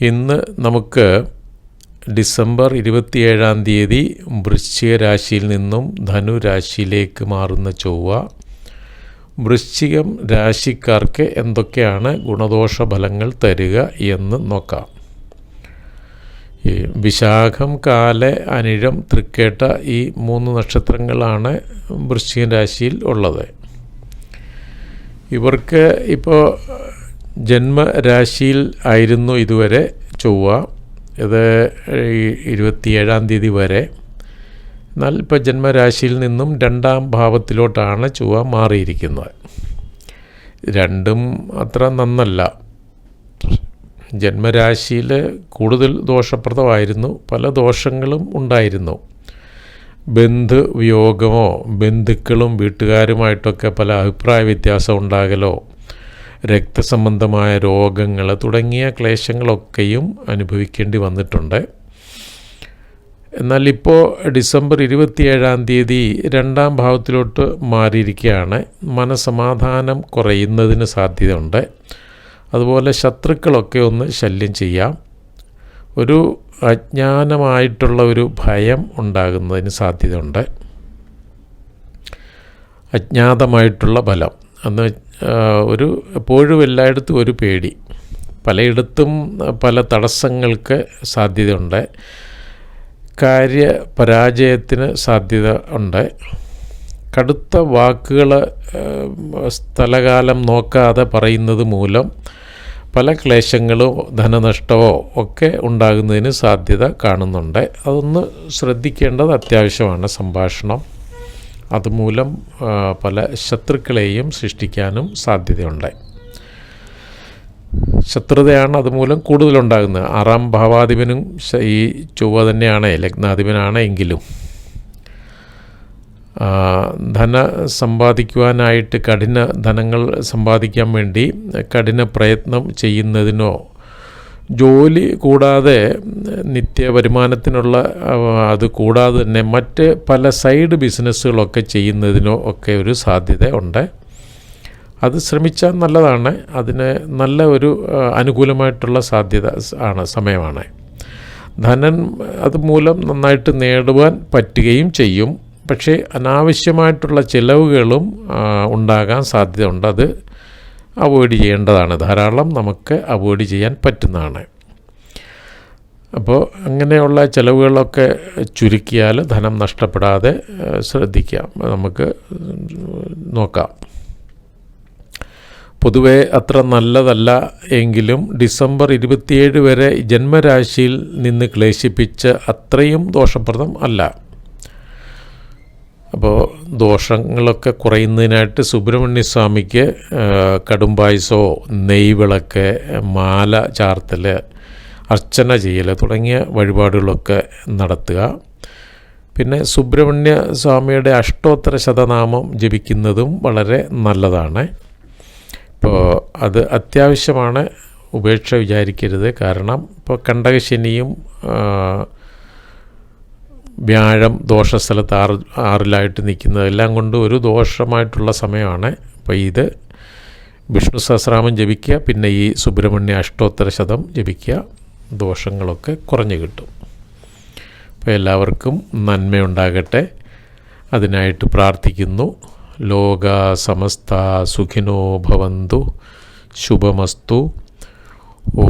ഇന്ന് നമുക്ക് ഡിസംബർ ഇരുപത്തിയേഴാം തീയതി വൃശ്ചിക രാശിയിൽ നിന്നും ധനു രാശിയിലേക്ക് മാറുന്ന ചൊവ്വ. വൃശ്ചികം രാശിക്കാർക്ക് എന്തൊക്കെയാണ് ഗുണദോഷ ഫലങ്ങൾ തരിക എന്ന് നോക്കാം. ഈ വിശാഖം കാല അനിഴം തൃക്കേട്ട ഈ മൂന്ന് നക്ഷത്രങ്ങളാണ് വൃശ്ചിക രാശിയിൽ ഉള്ളത്. ഇവർക്ക് ഇപ്പോൾ ജന്മരാശിയിൽ ആയിരുന്നു ഇതുവരെ ചൊവ്വ. ഇത് ഇരുപത്തിയേഴാം തീയതി വരെ. എന്നാൽ ഇപ്പോൾ ജന്മരാശിയിൽ നിന്നും രണ്ടാം ഭാവത്തിലോട്ടാണ് ചൊവ്വ മാറിയിരിക്കുന്നത്. രണ്ടും അത്ര നന്നല്ല. ജന്മരാശിയിൽ കൂടുതൽ ദോഷപ്രദമായിരുന്നു. പല ദോഷങ്ങളും ഉണ്ടായിരുന്നു. ബന്ധു വിയോഗമോ ബന്ധുക്കളും വീട്ടുകാരുമായിട്ടൊക്കെ പല അഭിപ്രായ വ്യത്യാസം ഉണ്ടാകലോ രക്തസംബന്ധമായ രോഗങ്ങൾ തുടങ്ങിയ ക്ലേശങ്ങളൊക്കെയും അനുഭവിക്കേണ്ടി വന്നിട്ടുണ്ട്. എന്നാൽ ഇപ്പോൾ ഡിസംബർ ഇരുപത്തിയേഴാം തീയതി രണ്ടാം ഭാവത്തിലോട്ട് മാറിയിരിക്കുകയാണ്. മനസമാധാനം കുറയുന്നതിന് സാധ്യതയുണ്ട്. അതുപോലെ ശത്രുക്കളൊക്കെ ഒന്ന് ശല്യം ചെയ്യാം. ഒരു അജ്ഞാനമായിട്ടുള്ള ഒരു ഭയം ഉണ്ടാകുന്നതിന് സാധ്യതയുണ്ട്. അജ്ഞാതമായിട്ടുള്ള ബലം. അന്ന് ഒരു എപ്പോഴും എല്ലായിടത്തും ഒരു പേടി. പലയിടത്തും പല തടസ്സങ്ങൾക്ക് സാധ്യതയുണ്ട്. കാര്യ പരാജയത്തിന് സാധ്യത ഉണ്ട്. കടുത്ത വാക്കുകൾ സ്ഥലകാലം നോക്കാതെ പറയുന്നത് മൂലം പല ക്ലേശങ്ങളോ ധനനഷ്ടമോ ഒക്കെ ഉണ്ടാകുന്നതിന് സാധ്യത കാണുന്നുണ്ട്. അതൊന്ന് ശ്രദ്ധിക്കേണ്ടത് അത്യാവശ്യമാണ് സംഭാഷണം. അതുമൂലം പല ശത്രുക്കളെയും സൃഷ്ടിക്കാനും സാധ്യതയുണ്ട്. ശത്രുതയാണ് അതുമൂലം കൂടുതലുണ്ടാകുന്നത്. ആറാം ഭാവാധിപനും ഈ ചൊവ്വ തന്നെയാണ് ലഗ്നാധിപനാണ് എങ്കിലും. ധന സമ്പാദിക്കുവാനായിട്ട് കഠിന ധനങ്ങൾ സമ്പാദിക്കാൻ വേണ്ടി കഠിന പ്രയത്നം ചെയ്യുന്നതിനോ ജോലി കൂടാതെ നിത്യ വരുമാനത്തിനുള്ള അത് കൂടാതെ തന്നെ മറ്റ് പല സൈഡ് ബിസിനസ്സുകളൊക്കെ ചെയ്യുന്നതിനോ ഒക്കെ ഒരു സാധ്യത ഉണ്ട്. അത് ശ്രമിച്ചാൽ നല്ലതാണ്. അതിന് നല്ല ഒരു അനുകൂലമായിട്ടുള്ള സാധ്യത ആണ് സമയമാണ്. ധനം അതുമൂലം നന്നായിട്ട് നേടുവാൻ പറ്റുകയും ചെയ്യും. പക്ഷേ അനാവശ്യമായിട്ടുള്ള ചിലവുകളും ഉണ്ടാകാൻ സാധ്യതയുണ്ട്. അത് അവോയ്ഡ് ചെയ്യേണ്ടതാണ്. ധാരാളം നമുക്ക് അവോയ്ഡ് ചെയ്യാൻ പറ്റുന്നതാണ്. അപ്പോൾ അങ്ങനെയുള്ള ചിലവുകളൊക്കെ ചുരുക്കിയാൽ ധനം നഷ്ടപ്പെടാതെ ശ്രദ്ധിക്കാം നമുക്ക് നോക്കാം. പൊതുവെ അത്ര നല്ലതല്ല എങ്കിലും ഡിസംബർ ഇരുപത്തിയേഴ് വരെ ജന്മരാശിയിൽ നിന്ന് ക്ലേശിപ്പിച്ച് അത്രയും ദോഷപ്രദം അല്ല. അപ്പോൾ ദോഷങ്ങളൊക്കെ കുറയുന്നതിനായിട്ട് സുബ്രഹ്മണ്യ സ്വാമിക്ക് കടുംപായസോ നെയ്വിളക്ക് മാല ചാർത്തൽ അർച്ചന ചെയ്യൽ തുടങ്ങിയ വഴിപാടുകളൊക്കെ നടത്തുക. പിന്നെ സുബ്രഹ്മണ്യ സ്വാമിയുടെ അഷ്ടോത്തര ശതനാമം ജപിക്കുന്നതും വളരെ നല്ലതാണ്. ഇപ്പോൾ അത് അത്യാവശ്യമാണ് ഉപേക്ഷ വിചാരിക്കരുത്. കാരണം ഇപ്പോൾ കണ്ടകശനിയും വ്യാഴം ദോഷസ്ഥലത്ത് ആറ് ആറിലായിട്ട് നിൽക്കുന്നത് എല്ലാം കൊണ്ട് ഒരു ദോഷമായിട്ടുള്ള സമയമാണ്. അപ്പോൾ ഇത് വിഷ്ണു സഹസ്രാമം ജപിക്കുക പിന്നെ ഈ സുബ്രഹ്മണ്യ അഷ്ടോത്തര ശതം ജപിക്കുക ദോഷങ്ങളൊക്കെ കുറഞ്ഞു കിട്ടും. അപ്പോൾ എല്ലാവർക്കും നന്മയുണ്ടാകട്ടെ. അതിനായിട്ട് പ്രാർത്ഥിക്കുന്നു. ലോക സമസ്ത സുഖിനോ ഭവന്തു. ശുഭമസ്തു. ഓ